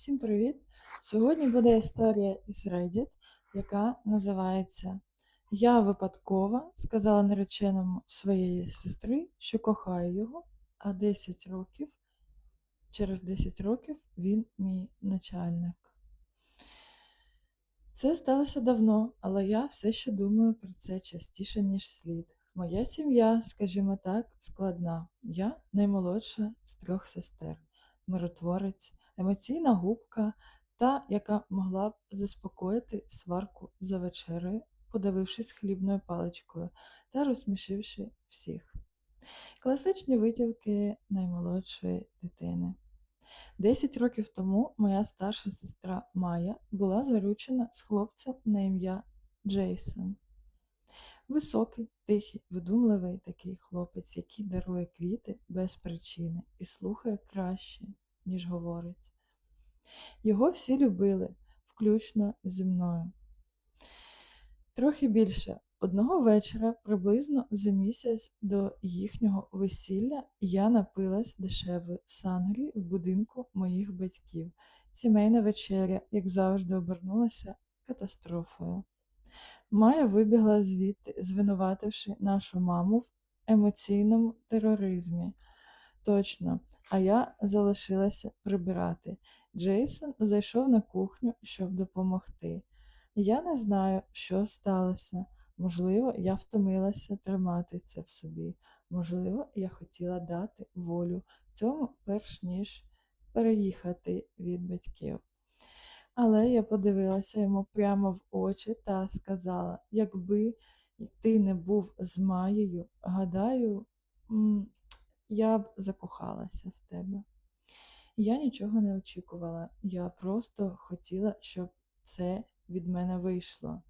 Всім привіт! Сьогодні буде історія із Reddit, яка називається Я випадково сказала нареченому своєї сестри, що кохаю його, а 10 років, через 10 років він мій начальник. Це сталося давно, але я все ще думаю про це частіше, ніж слід. Моя сім'я, скажімо так, складна. Я наймолодша з трьох сестер, миротворець, емоційна губка, та, яка могла б заспокоїти сварку за вечерею, подавившись хлібною паличкою та розсмішивши всіх. Класичні витівки наймолодшої дитини. Десять років тому моя старша сестра Майя була заручена з хлопцем на ім'я Джейсон. Високий, тихий, видумливий такий хлопець, який дарує квіти без причини і слухає краще, ніж говорить. Його всі любили, включно зі мною. Трохи більше. Одного вечора, приблизно за місяць до їхнього весілля, я напилась дешевої сангрі в будинку моїх батьків. Сімейна вечеря, як завжди, обернулася катастрофою. Майя вибігла звідти, звинувативши нашу маму в емоційному тероризмі. Точно, а я залишилася прибирати. Джейсон зайшов на кухню, щоб допомогти. Я не знаю, що сталося. Можливо, я втомилася тримати це в собі. Можливо, я хотіла дати волю цьому, перш ніж переїхати від батьків. Але я подивилася йому прямо в очі та сказала: якби ти не був з Маєю, гадаю, я б закохалася в тебе. Я нічого не очікувала, я просто хотіла, щоб це від мене вийшло.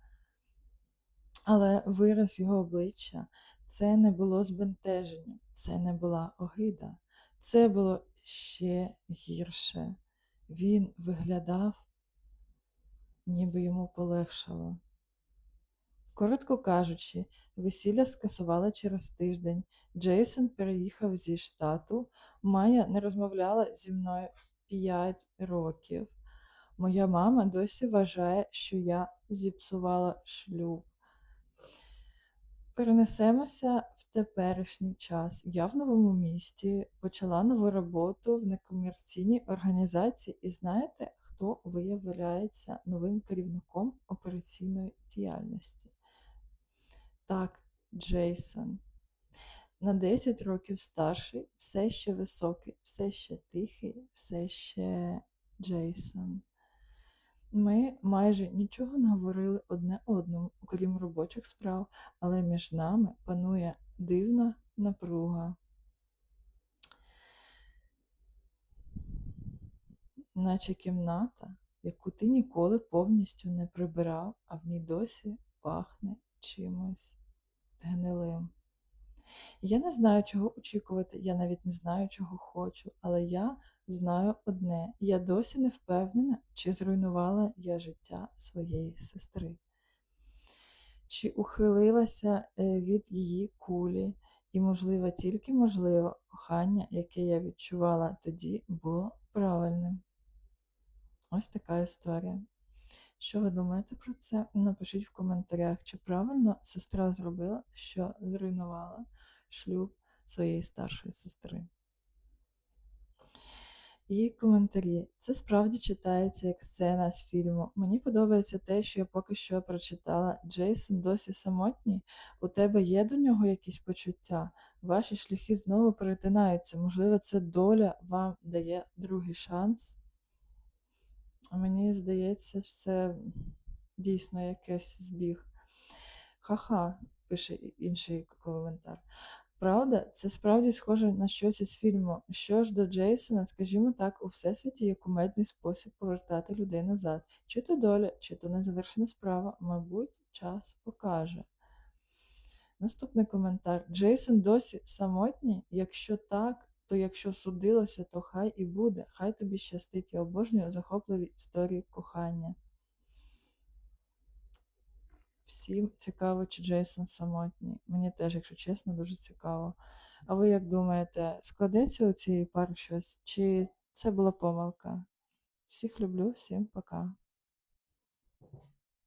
Але вираз його обличчя це не було збентеження, це не була огида, це було ще гірше. Він виглядав, ніби йому полегшало. Коротко кажучи, весілля скасували через тиждень. Джейсон переїхав зі штату. Майя не розмовляла зі мною 5 років. Моя мама досі вважає, що я зіпсувала шлюб. Перенесемося в теперішній час. Я в новому місті почала нову роботу в некомерційній організації, і знаєте, хто виявляється новим керівником операційної діяльності? Так, Джейсон. На 10 років старший, все ще високий, все ще тихий, все ще Джейсон. Ми майже нічого не говорили одне одному, окрім робочих справ, але між нами панує дивна напруга. Наче кімната, яку ти ніколи повністю не прибирав, а в ній досі пахне чимось гнилим. Я не знаю, чого очікувати, я навіть не знаю, чого хочу, але я знаю одне: я досі не впевнена, чи зруйнувала я життя своєї сестри, чи ухилилася е, від її кулі, і, можливо, тільки можливо, кохання, яке я відчувала тоді, було правильним. Ось така історія. Що ви думаєте про це? Напишіть в коментарях, чи правильно сестра зробила, що зруйнувала шлюб своєї старшої сестри. І коментарі. Це справді читається як сцена з фільму. Мені подобається те, що я поки що прочитала. Джейсон досі самотній. У тебе є до нього якісь почуття? Ваші шляхи знову перетинаються. Можливо, це доля вам дає другий шанс. Мені здається, що це дійсно якийсь збіг. Ха-ха, пише інший коментар. Правда, це справді схоже на щось із фільму. Що ж до Джейсона, скажімо так, у всесвіті є кумедний спосіб повертати людей назад. Чи то доля, чи то незавершена справа, мабуть, час покаже. Наступний коментар. Джейсон досі самотній? Якщо так, то якщо судилося, то хай і буде. Хай тобі щастить. Я обожнюю захопливі історії кохання. Всім цікаво, чи Джейсон самотній. Мені теж, якщо чесно, дуже цікаво. А ви як думаєте, складеться у цієї пари щось? Чи це була помилка? Всіх люблю, всім пока.